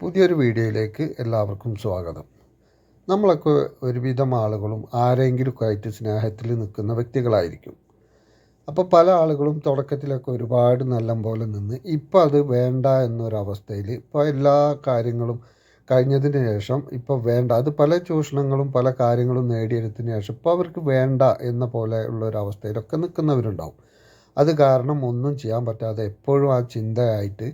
പുതിയൊരു വീഡിയോയിലേക്ക് എല്ലാവർക്കും സ്വാഗതം. നമ്മളൊക്കെ ഒരുവിധം ആളുകളും ആരെങ്കിലുമൊക്കെ ആയിട്ട് സ്നേഹത്തിൽ നിൽക്കുന്ന വ്യക്തികളായിരിക്കും. അപ്പോൾ പല ആളുകളും തുടക്കത്തിലൊക്കെ ഒരുപാട് നല്ല പോലെ നിന്ന് ഇപ്പോൾ അത് വേണ്ട എന്നൊരവസ്ഥയിൽ ഇപ്പോൾ എല്ലാ കാര്യങ്ങളും കഴിഞ്ഞതിന് ശേഷം ഇപ്പോൾ വേണ്ട അത് പല ചൂഷണങ്ങളും പല കാര്യങ്ങളും നേടിയെടുത്തതിന് ശേഷം ഇപ്പോൾ അവർക്ക് വേണ്ട എന്ന പോലെ ഉള്ള ഒരു അവസ്ഥയിലൊക്കെ നിൽക്കുന്നവരുണ്ടാവും. അത് കാരണം ഒന്നും ചെയ്യാൻ പറ്റാതെ എപ്പോഴും ആ ചിന്തയായിട്ട്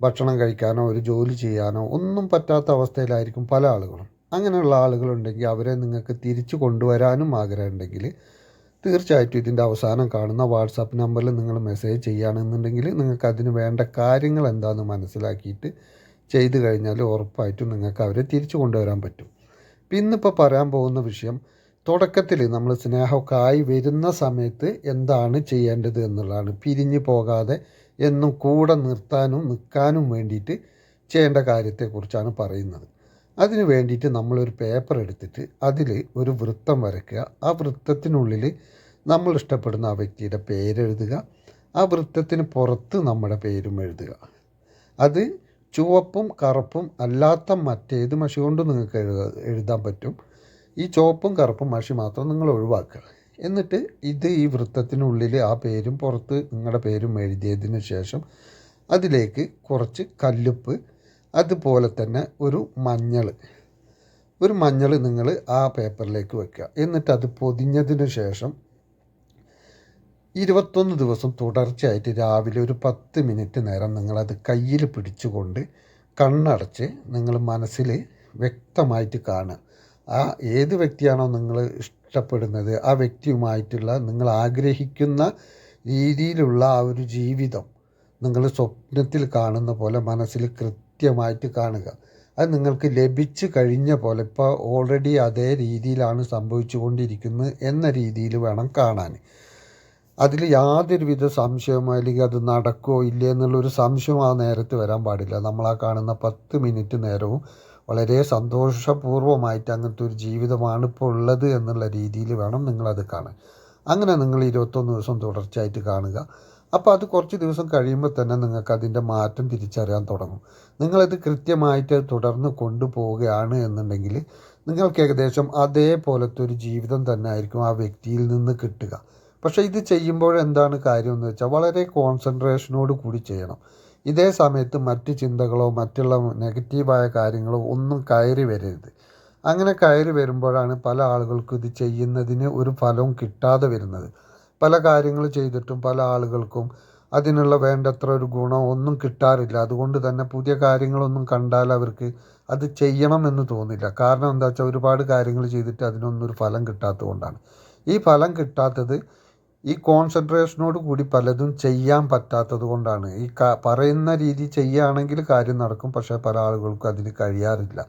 ഭക്ഷണം കഴിക്കാനോ ഒരു ജോലി ചെയ്യാനോ ഒന്നും പറ്റാത്ത അവസ്ഥയിലായിരിക്കും പല ആളുകളും. അങ്ങനെയുള്ള ആളുകളുണ്ടെങ്കിൽ അവരെ നിങ്ങൾക്ക് തിരിച്ചു കൊണ്ടുവരാനും ആഗ്രഹമുണ്ടെങ്കിൽ തീർച്ചയായിട്ടും ഇതിന്റെ അവസാനം കാണുന്ന വാട്സാപ്പ് നമ്പറിൽ നിങ്ങൾ മെസ്സേജ് ചെയ്യുകയാണെന്നുണ്ടെങ്കിൽ നിങ്ങൾക്ക് അതിന് വേണ്ട കാര്യങ്ങൾ എന്താണെന്ന് മനസ്സിലാക്കിയിട്ട് ചെയ്തു കഴിഞ്ഞാൽ ഉറപ്പായിട്ടും നിങ്ങൾക്ക് അവരെ തിരിച്ചു കൊണ്ടുവരാൻ പറ്റും. പിന്നിപ്പോൾ പറയാൻ പോകുന്ന വിഷയം തുടക്കത്തിൽ നമ്മൾ സ്നേഹമൊക്കെ ആയി വരുന്ന സമയത്ത് എന്താണ് ചെയ്യേണ്ടത് എന്നുള്ളതാണ്. പിരിഞ്ഞു പോകാതെ എന്നും കൂടെ നിർത്താനും നിൽക്കാനും വേണ്ടിയിട്ട് ചെയ്യേണ്ട കാര്യത്തെക്കുറിച്ചാണ് പറയുന്നത്. അതിന് വേണ്ടിയിട്ട് നമ്മളൊരു പേപ്പർ എടുത്തിട്ട് അതിൽ ഒരു വൃത്തം വരയ്ക്കുക. ആ വൃത്തത്തിനുള്ളിൽ നമ്മൾ ഇഷ്ടപ്പെടുന്ന ആ വ്യക്തിയുടെ പേരെഴുതുക ആ വൃത്തത്തിന് പുറത്ത് നമ്മുടെ പേരും എഴുതുക. അത് ചുവപ്പും കറുപ്പും അല്ലാത്ത മറ്റേത് മഷി കൊണ്ട് നിങ്ങൾക്ക് എഴുതാൻ പറ്റും. ഈ ചുവപ്പും കറുപ്പും മഷി മാത്രം നിങ്ങൾ ഒഴിവാക്കുക. എന്നിട്ട് ഇത് ഈ വൃത്തത്തിനുള്ളിൽ ആ പേരും പുറത്ത് നിങ്ങളുടെ പേരും എഴുതിയതിന് ശേഷം അതിലേക്ക് കുറച്ച് കല്ലുപ്പ് അതുപോലെ തന്നെ ഒരു മഞ്ഞൾ ഒരു മഞ്ഞൾ നിങ്ങൾ ആ പേപ്പറിലേക്ക് വെക്കുക. എന്നിട്ട് അത് പൊതിഞ്ഞതിന് ശേഷം ഇരുപത്തൊന്ന് ദിവസം തുടർച്ചയായിട്ട് രാവിലെ ഒരു പത്ത് മിനിറ്റ് നേരം നിങ്ങളത് കയ്യിൽ പിടിച്ചുകൊണ്ട് കണ്ണടച്ച് നിങ്ങൾ മനസ്സിൽ വ്യക്തമായിട്ട് കാണുക. ആ ഏത് വ്യക്തിയാണോ നിങ്ങൾ ഇഷ്ടപ്പെടുന്നത് ആ വ്യക്തിയുമായിട്ടുള്ള നിങ്ങൾ ആഗ്രഹിക്കുന്ന രീതിയിലുള്ള ആ ഒരു ജീവിതം നിങ്ങൾ സ്വപ്നത്തിൽ കാണുന്ന പോലെ മനസ്സിൽ കൃത്യമായിട്ട് കാണുക. അത് നിങ്ങൾക്ക് ലഭിച്ചു കഴിഞ്ഞ പോലെ ഇപ്പോൾ ഓൾറെഡി അതേ രീതിയിലാണ് സംഭവിച്ചു കൊണ്ടിരിക്കുന്നത് എന്ന രീതിയിൽ വേണം കാണാൻ. അതിൽ യാതൊരുവിധ സംശയമോ അല്ലെങ്കിൽ അത് നടക്കുമോ ഇല്ലേ എന്നുള്ളൊരു സംശയം ആ നേരത്ത് വരാൻ പാടില്ല. നമ്മൾ ആ കാണുന്ന പത്ത് മിനിറ്റ് നേരവും വളരെ സന്തോഷപൂർവമായിട്ട് അങ്ങനത്തെ ഒരു ജീവിതമാണ് ഇപ്പോൾ ഉള്ളത് എന്നുള്ള രീതിയിൽ വേണം നിങ്ങളത് കാണാൻ. അങ്ങനെ നിങ്ങൾ ഇരുപത്തൊന്ന് ദിവസം തുടർച്ചയായിട്ട് കാണുക. അപ്പോൾ അത് കുറച്ച് ദിവസം കഴിയുമ്പോൾ തന്നെ നിങ്ങൾക്ക് അതിന്റെ മാറ്റം തിരിച്ചറിയാൻ തുടങ്ങും. നിങ്ങളത് കൃത്യമായിട്ട് തുടർന്ന് കൊണ്ടുപോവുകയാണ് എന്നുണ്ടെങ്കിൽ നിങ്ങൾക്ക് ഏകദേശം അതേപോലത്തെ ഒരു ജീവിതം തന്നെ ആയിരിക്കും ആ വ്യക്തിയിൽ നിന്ന് കിട്ടുക. പക്ഷേ ഇത് ചെയ്യുമ്പോൾ എന്താണ് കാര്യം എന്ന് വെച്ചാൽ വളരെ കോൺസെൻട്രേഷനോട് കൂടി ചെയ്യണം. ഇതേ സമയത്ത് മറ്റ് ചിന്തകളോ മറ്റുള്ള നെഗറ്റീവായ കാര്യങ്ങളോ ഒന്നും കയറി വരരുത്. അങ്ങനെ കയറി വരുമ്പോഴാണ് പല ആളുകൾക്കും ഇത് ചെയ്യുന്നതിന് ഒരു ഫലവും കിട്ടാതെ വരുന്നത്. പല കാര്യങ്ങൾ ചെയ്തിട്ടും പല ആളുകൾക്കും അതിനുള്ള വേണ്ടത്ര ഒരു ഗുണം ഒന്നും കിട്ടാറില്ല. അതുകൊണ്ട് തന്നെ പുതിയ കാര്യങ്ങളൊന്നും കണ്ടാൽ അവർക്ക് അത് ചെയ്യണമെന്ന് തോന്നില്ല. കാരണം എന്താ വെച്ചാൽ ഒരുപാട് കാര്യങ്ങൾ ചെയ്തിട്ട് അതിനൊന്നും ഒരു ഫലം കിട്ടാത്തതുകൊണ്ടാണ്. ഈ ഫലം കിട്ടാത്തത് ഈ കോൺസെൻട്രേഷനോട് കൂടി പലതും ചെയ്യാൻ പറ്റാത്തത് കൊണ്ടാണ്. ഈ പറയുന്ന രീതി ചെയ്യുകയാണെങ്കിൽ കാര്യം നടക്കും പക്ഷേ പല ആളുകൾക്കും അതിന് കഴിയാറില്ല.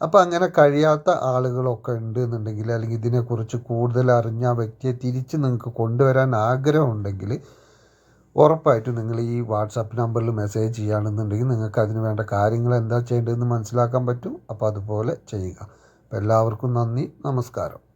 അപ്പോൾ അങ്ങനെ കഴിയാത്ത ആളുകളൊക്കെ ഉണ്ട് എന്നുണ്ടെങ്കിൽ അല്ലെങ്കിൽ ഇതിനെക്കുറിച്ച് കൂടുതൽ അറിഞ്ഞ വ്യക്തിയെ തിരിച്ച് നിങ്ങൾക്ക് കൊണ്ടുവരാൻ ആഗ്രഹമുണ്ടെങ്കിൽ ഉറപ്പായിട്ടും നിങ്ങൾ ഈ വാട്സാപ്പ് നമ്പറിൽ മെസ്സേജ് ചെയ്യുകയാണെന്നുണ്ടെങ്കിൽ നിങ്ങൾക്ക് അതിന് വേണ്ട കാര്യങ്ങൾ എന്താ ചെയ്യേണ്ടതെന്ന് മനസ്സിലാക്കാൻ പറ്റും. അപ്പോൾ അതുപോലെ ചെയ്യുക. അപ്പോൾ എല്ലാവർക്കും നന്ദി നമസ്കാരം.